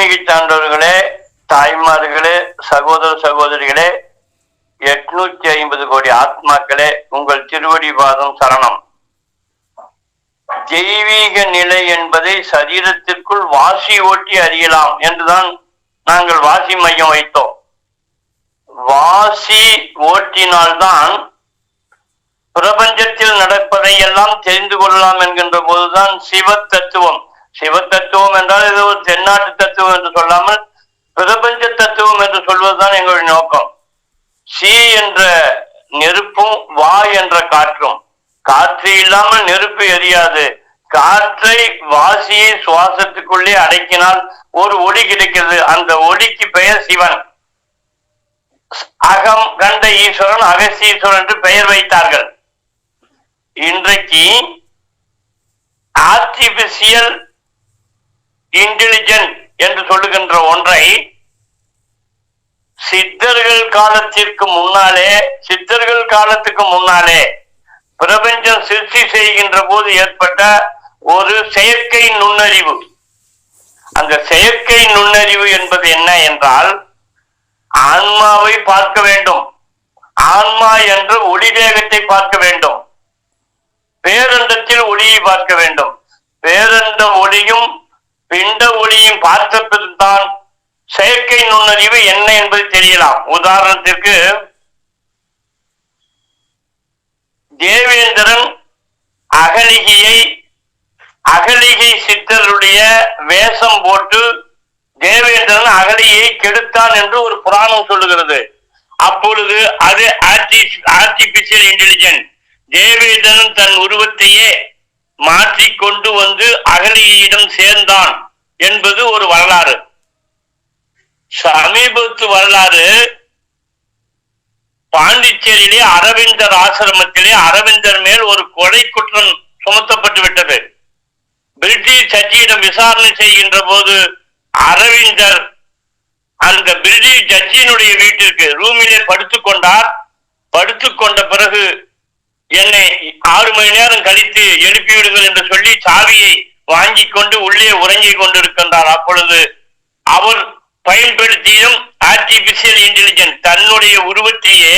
ஆன்மீக சான்றோர்களே தாய்மார்களே சகோதர சகோதரிகளே எட்நூத்தி ஐம்பது கோடி ஆத்மாக்களே உங்கள் திருவடி பாதம் சரணம். தெய்வீக நிலை என்பதை சரீரத்திற்குள் வாசி ஓட்டி அறியலாம் என்றுதான் நாங்கள் வாசி மையம் வைத்தோம். வாசி ஓட்டினால்தான் பிரபஞ்சத்தில் நடப்பதை எல்லாம் தெரிந்து கொள்ளலாம் என்கின்ற போதுதான் சிவ தத்துவம். சிவ தத்துவம் என்றால் இது ஒரு தென்னாட்டு தத்துவம் என்று சொல்லாமல் பிரபஞ்ச தத்துவம் என்று சொல்வதுதான் எங்களுடைய நோக்கம். சி என்ற நெருப்பும் வா என்ற காற்றும். காற்று இல்லாமல் நெருப்பு எரியாது. காற்றை வாசியை சுவாசத்துக்குள்ளே அடக்கினால் ஒரு ஒளி கிடைக்கிறது. அந்த ஒளிக்கு பெயர் சிவன். அகம் கண்ட ஈஸ்வரன் அகசீஸ்வரன் என்று பெயர் வைத்தார்கள். இன்றைக்கு ஆர்டிபிஷியல் இன்டெலிஜென்ட் என்று சொல்லுகின்ற ஒன்றை சித்தர்கள் காலத்திற்கு முன்னாலே சித்தர்கள் காலத்துக்கு முன்னாலே பிரபஞ்சம் சிருஷ்டி செய்கின்ற போது ஏற்பட்ட ஒரு செயற்கை நுண்ணறிவு. அந்த செயற்கை நுண்ணறிவு என்பது என்ன என்றால் ஆன்மாவை பார்க்க வேண்டும். ஆன்மா என்ற ஒளி வேகத்தை பார்க்க வேண்டும். பேரண்டத்தில் ஒளியை பார்க்க வேண்டும். பேரண்ட ஒளியும் பிண்ட ஒளியும் பார்த்த செயற்கை நுண்ணறிவு என்ன என்பது தெரியலாம். உதாரணத்திற்கு தேவேந்திரன் அகலிகையை அகலிகை சித்தருடைய வேஷம் போட்டு தேவேந்திரன் அகலியை கெடுத்தான் என்று ஒரு புராணம் சொல்லுகிறது. அப்பொழுது அது ஆர்டிபிஷியல் இன்டெலிஜென்ட் தேவேந்திரன் தன் உருவத்தையே மாற்றி கொண்டு வந்து அகலியிடம் சேர்ந்தான் என்பது ஒரு வரலாறு. சமீபத்து வரலாறு பாண்டிச்சேரியிலே அரவிந்தர் ஆசிரமத்திலே அரவிந்தர் மேல் ஒரு கொலை குற்றம் சுமத்தப்பட்டு விட்டது. பிரிட்டிஷ் சட்சியிடம் விசாரணை செய்கின்ற போது அரவிந்தர் அந்த பிரிட்டிஷ் ஜட்ஜியினுடைய வீட்டிற்கு ரூமிலே படுத்துக்கொண்டார் படுத்துக்கொண்ட பிறகு என்னை ஆறு மணி நேரம் கழித்து எழுப்பி விடுங்கள் என்று சொல்லி சாவியை வாங்கி கொண்டு உள்ளே உறங்கிக் கொண்டிருக்கின்றார். அப்பொழுது அவர் பயன்படுத்தியும் ஆர்டிபிஷியல் இன்டெலிஜென்ஸ் தன்னுடைய உருவத்தையே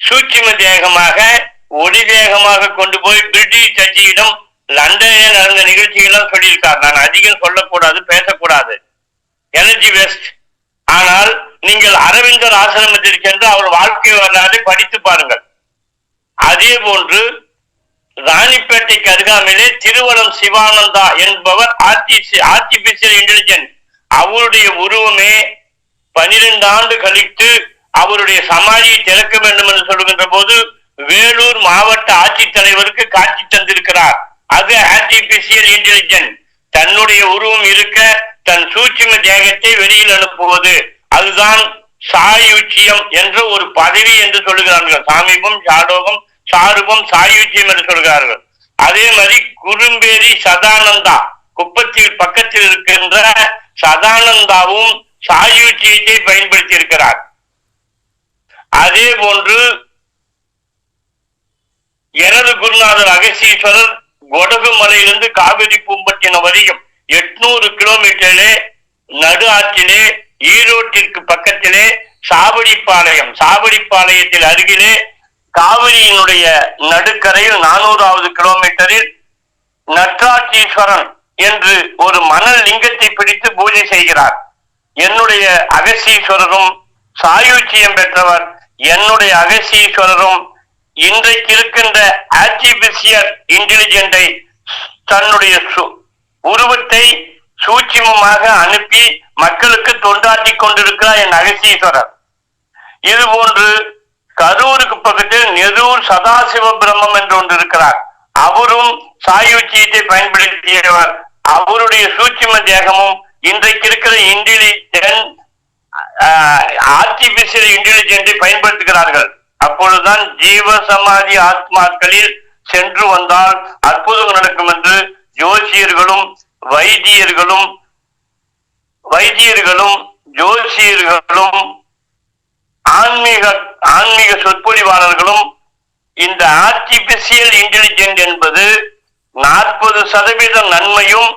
சூட்சிம தேகமாக ஒளி வேகமாக கொண்டு போய் பிரிட்டிஷ் ஜட்ஜியிடம் லண்டனில் நடந்த நிகழ்ச்சிகள்லாம் சொல்லியிருக்கார். நான் அதிகம் சொல்லக்கூடாது பேசக்கூடாது. எனர்ஜி வேஸ்ட் ஆனால் நீங்கள் அரவிந்தர் ஆசிரமத்தில் சென்று அவர் வாழ்க்கை வரலாறு படித்து பாருங்கள். அதே போன்று ராணிப்பேட்டைக்கு அருகாமையிலே திருவளம் சிவானந்தா என்பவர் ஆர்டிபிஷியல் இன்டெலிஜென்ஸ் அவருடைய உருவமே பனிரெண்டு ஆண்டு கழித்து அவருடைய சமாதியை திறக்க வேண்டும் என்று சொல்லுகின்ற போது வேலூர் மாவட்ட ஆட்சித்தலைவருக்கு காட்சி தந்திருக்கிறார். அது ஆர்டிபிஷியல் இன்டெலிஜென்ஸ் தன்னுடைய உருவம் இருக்க தன் சூட்சும தேகத்தை வெளியில் அனுப்புவது. அதுதான் சாயுச்சியம் என்ற ஒரு பதவி என்று சொல்லுகிறார்கள். சாமீபம் சாடோகம் சாருபம் சாயுச்சியம் என்று சொல்கிறார்கள். அதே மாதிரி குறும்பேரி சதானந்தா குப்பத்தில் பக்கத்தில் இருக்கின்ற சதானந்தாவும் சாயுச்சியத்தை பயன்படுத்தி இருக்கிறார். அதே போன்று எனது குருநாதர் அகசீஸ்வரர் கொடகு மலையிலிருந்து காவிரி பூம்பட்டினம் வரையும் எட்நூறு கிலோமீட்டரிலே நடு ஆற்றிலே ஈரோட்டிற்கு பக்கத்திலே சாவடிப்பாளையம் சாவடிப்பாளையத்தில் அருகிலே காவிரியினுடைய நடுக்கரையில் நானூறாவது கிலோமீட்டரில் நட்ராட்சீஸ்வரன் என்று ஒரு மணல் லிங்கத்தை பிடித்து பூஜை செய்கிறார். என்னுடைய அகசீஸ்வரரும் சாயுச்சியம் பெற்றவர் என்னுடைய அகசீஸ்வரரும் இன்றைக்கு இருக்கின்ற ஆர்டிபிஷியல் இன்டெலிஜென்டை தன்னுடைய உருவத்தை சூட்சிமமாக அனுப்பி மக்களுக்கு தொண்டாற்றி கொண்டிருக்கிறார் என் அகசீஸ்வரர். இது போன்று கரூருக்கு பக்கத்தில் நெரூர் சதாசிவ பிரம்மம் என்று ஒன்று இருக்கிறார். அவரும் சாயுச்சியத்தை பயன்படுத்தியவர். அவருடைய சூட்சிம தேகமும் இன்றைக்கு இருக்கிற இன்டெலிஜென்ட் ஆர்டிபிஷியல் இன்டெலிஜென்டை பயன்படுத்துகிறார்கள். அப்பொழுதுதான் ஜீவ சமாதி ஆத்மாக்களில் சென்று வந்தால் அற்புதம் நடக்கும் என்று ஜோசியர்களும் வைத்தியர்களும் வைத்தியர்களும் ஜோசியர்களும் ஆன்மீக ஆன்மீக சொற்பொழிவாளர்களும் இந்த ஆர்டிபிஷியல் இன்டெலிஜென்ட் என்பது நாற்பது சதவீதம் நன்மையும்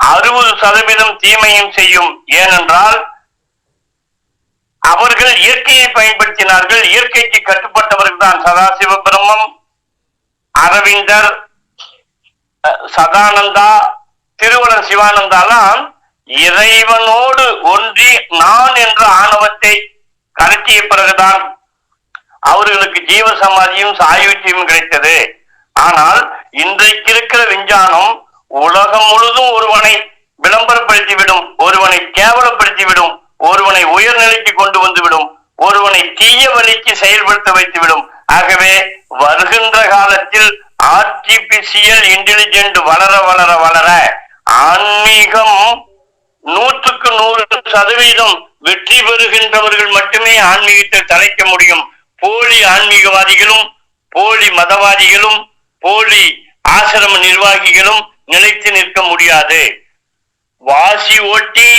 அறுபது சதவீதம் தீமையும் செய்யும். ஏனென்றால் அவர்கள் இயற்கையை பயன்படுத்தினார்கள். இயற்கைக்கு கட்டுப்பட்டவர்கள் தான் சதாசிவ பிரம்மம் அரவிந்தர் அஹ், சதானந்தா திருவளர் சிவானந்தாலாம் இறைவனோடு ஒன்றி நான் என்ற ஆணவத்தை கலட்டிய பிறகுதான் அவர்களுக்கு ஜீவ சமாதியும் சாயுத்தியும் கிடைத்தது. ஆனால் இன்றைக்கு இருக்கிற விஞ்ஞானம் உலகம் முழுதும் ஒருவனை விளம்பரப்படுத்திவிடும் ஒருவனை கேவலப்படுத்திவிடும் ஒருவனை உயர்நிலைக்கு கொண்டு வந்துவிடும் ஒருவனை தீய வழிக்கு செயல்படுத்த வைத்துவிடும். ஆகவே வருகின்ற காலத்தில் ஆர்டிபிசியல் இன்டெலிஜென்ட் வளர வளர வளர ஆன்மீகம் நூற்றுக்கு நூறு சதவீதம் வெற்றி பெறுகின்றவர்கள் மட்டுமே ஆன்மீகத்தை தலைக்க முடியும். போலி ஆன்மீகவாதிகளும் போலி மதவாதிகளும் போலி ஆசிரம நிர்வாகிகளும் நிலைத்து நிற்க முடியாது. வாசி ஓட்டி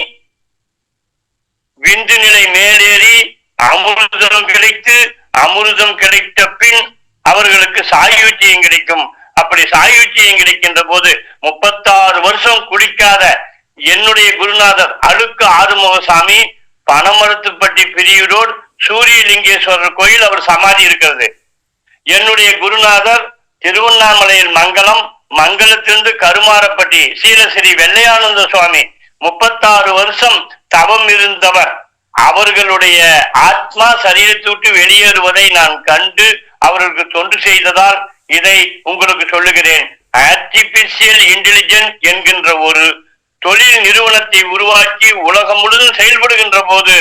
விந்து நிலை மேலேறி அமிர்தம் கிடைத்து அமிர்தம் கிடைத்த பின் அவர்களுக்கு சாயுச்சியம் கிடைக்கும். அப்படி சாயுச்சியம் கிடைக்கின்ற போது முப்பத்தாறு வருஷம் குடிக்காத என்னுடைய குருநாதர் அழுக்கு ஆறுமுகசாமி பனமரத்துப்பட்டி பிரியூரோடு சூரியலிங்கேஸ்வரர் கோயில் அவர் சமாதி இருக்கிறது. என்னுடைய குருநாதர் திருவண்ணாமலையில் மங்கலம் மங்கலத்திலிருந்து கருமாரப்பட்டி சீலஸ்ரீ வெள்ளையானந்த சுவாமி முப்பத்தாறு வருஷம் தவம் இருந்தவர். அவர்களுடைய ஆத்மா சரீரத்தை விட்டு வெளியேறுவதை நான் கண்டு அவர்களுக்கு தொண்டு செய்ததால் இதை உங்களுக்கு சொல்லுகிறேன். ஆர்டிபிஷியல் இன்டெலிஜென்ட் என்கின்ற ஒரு தொழில் நிறுவனத்தை உருவாக்கி உலகம் முழுதும் செயல்படுகின்ற போது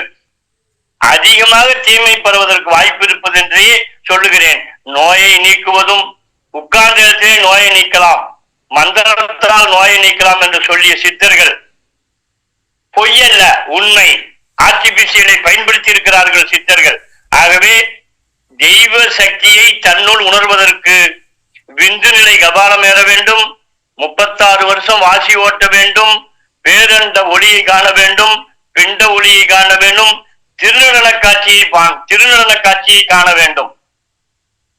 அதிகமாக தீமை பெறுவதற்கு வாய்ப்பு இருப்பது என்றே சொல்லுகிறேன். நோயை நீக்குவதும் உட்கார்ந்த இடத்திலே நோயை நீக்கலாம். மந்திரத்தால் நோயை நீக்கலாம் என்று சொல்லிய சித்தர்கள் பொய்யல்ல உண்மை. ஆர்டிபிசியலை பயன்படுத்தி இருக்கிறார்கள் சித்தர்கள். ஆகவே தெய்வ சக்தியை தன்னுள் உணர்வதற்கு விந்து நிலை கபாலம் ஏற வேண்டும். முப்பத்தாறு வருஷம் வாசி ஓட்ட வேண்டும். பேரண்ட ஒளியை காண வேண்டும் பிண்ட ஒளியை காண வேண்டும் திருநடன காட்சியை திருநடன காட்சியை காண வேண்டும்.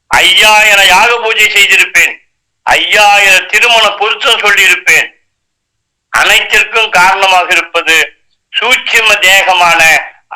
ஐயாயிரம் யாக பூஜை செய்திருப்பேன். ஐயாயிரம் திருமண பொருத்தம் சொல்லியிருப்பேன். அனைத்திற்கும் காரணமாக இருப்பது சூட்சிம தேகமான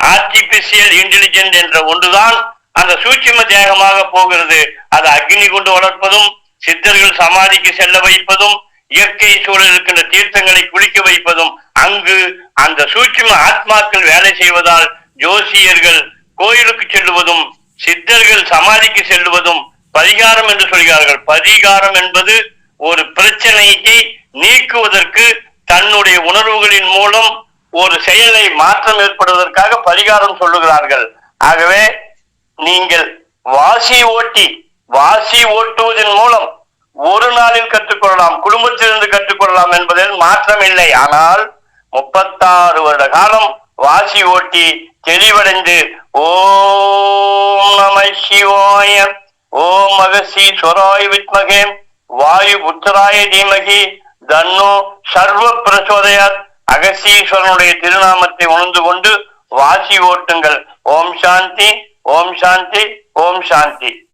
ஆர்டிபிஷியல் இன்டெலிஜென்ட் என்ற ஒன்றுதான். அந்த சூட்சும தேகமாக போகிறது அது அக்னி கொண்டு வளர்ப்பதும் சித்தர்கள் சமாதிக்கு செல்ல வைப்பதும் இயற்கை சூழல் இருக்கின்ற தீர்த்தங்களை குளிக்க வைப்பதும் அங்கு அந்த சூட்சும ஆத்மாக்கள் வேலை செய்வதால் ஜோசியர்கள் கோயிலுக்கு செல்லுவதும் சித்தர்கள் சமாதிக்கு செல்லுவதும் பரிகாரம் என்று சொல்கிறார்கள். பரிகாரம் என்பது ஒரு பிரச்சனையை நீக்குவதற்கு தன்னுடைய உணர்வுகளின் மூலம் ஒரு செயலை மாற்றம் ஏற்படுவதற்காக பரிகாரம் சொல்லுகிறார்கள். ஆகவே நீங்கள் வாசி ஓட்டி வாசி ஓட்டுவதன் மூலம் ஒரு நாளில் கற்றுக்கொள்ளலாம் குடும்பத்திலிருந்து கற்றுக்கொள்ளலாம் என்பதில் மாற்றம் இல்லை ஆனால் முப்பத்தாறு வருட காலம் வாசி ஓட்டி தெளிவடைந்து ஓம் நம சிவாய ஓம் மகசி ஸ்வராய் வித்மகே வாயு புத்தராய தீமகி தன்னு சர்வ பிரச்சோதயாத் அகசீஸ்வரனுடைய திருநாமத்தை உணர்ந்து கொண்டு வாசி ஓட்டுங்கள். ஓம் சாந்தி ஓம் சாந்தி ஓம் சாந்தி.